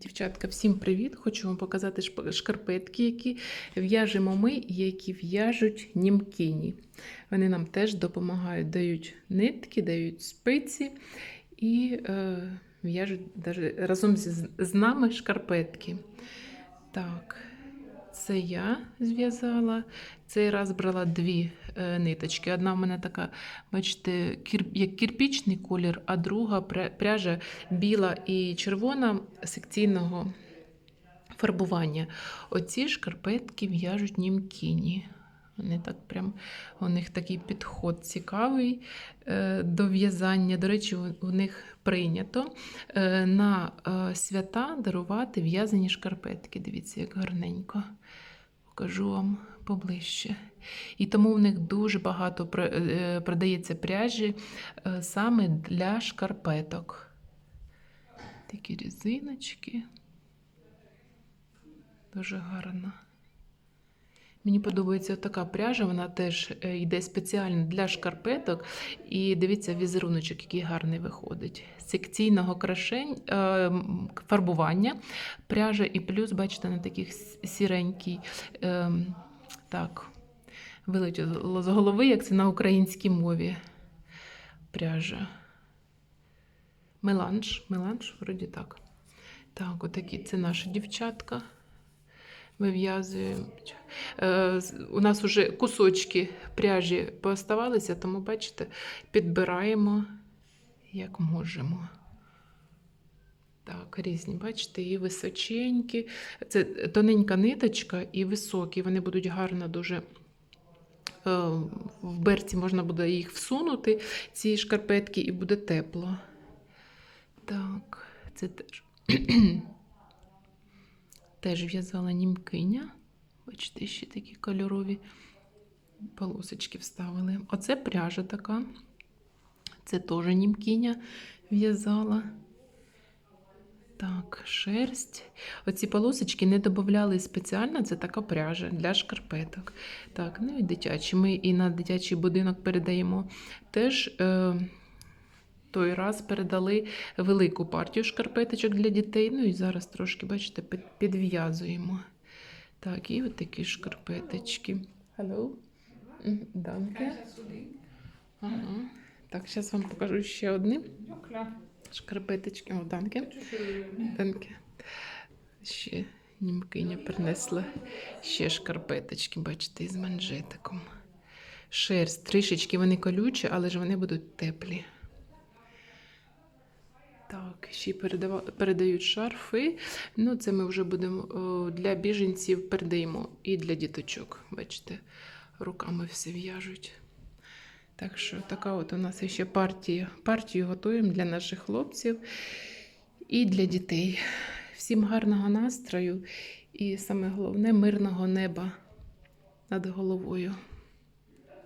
Дівчатка, всім привіт! Хочу вам показати шкарпетки, які в'яжемо ми і які в'яжуть німкині. Вони нам теж допомагають, дають нитки, дають спиці і е, в'яжуть разом з, нами шкарпетки. Так, це я зв'язала. Цей раз брала дві е, ниточки. Одна в мене така, бачите, кір, як кірпічний колір, а друга пряжа біла і червона секційного фарбування. Оці шкарпетки в'яжуть німкіні. Вони так прям, у них такий підход цікавий е, до в'язання. До речі, у, них прийнято е, на е, свята дарувати в'язані шкарпетки. Дивіться, як гарненько. Покажу вам поближче. І тому в них дуже багато продається пряжі саме для шкарпеток. Такі різиночки. Дуже гарна. Мені подобається така пряжа, вона теж е, йде спеціально для шкарпеток. І дивіться, візеруночок, який гарний виходить. Секційного крашень, е, фарбування, пряжа і плюс, бачите, на таких сіренький. Е, так, вилетіло з голови, як це на українській мові. Пряжа. Меланж, меланж, вроді так. Так, отакі це наша дівчатка. Вив'язуємо. Е, у нас вже кусочки пряжі пооставалися, тому, бачите, підбираємо як можемо. Так, різні, бачите, і височенькі. Це тоненька ниточка і високі. Вони будуть гарно дуже. е, В берці можна буде їх всунути, ці шкарпетки, і буде тепло. Так, це теж. Теж в'язала німкиня. Бачите, ще такі кольорові полосочки вставили. Оце пряжа така. Це теж німкиня в'язала. Так, шерсть. Оці полосочки не додавали спеціально, це така пряжа для шкарпеток. Так, ну і дитячі. Ми і на дитячий будинок передаємо теж. Е, той раз передали велику партію шкарпеточок для дітей. Ну і зараз трошки, бачите, підв'язуємо. Так, і от такі шкарпеточки. Hello. Danke. Ага. Так, зараз вам покажу ще одні шкарпеточки. О, данке. Данке. Ще німкиня принесла ще шкарпеточки, бачите, із манжетиком. Шерсть, трішечки вони колючі, але ж вони будуть теплі. Так, ще передають шарфи. Ну, це ми вже будемо для біженців передаємо і для діточок. Бачите, руками все в'яжуть. Так що така от у нас ще партія. Партію готуємо для наших хлопців і для дітей. Всім гарного настрою і саме головне мирного неба над головою.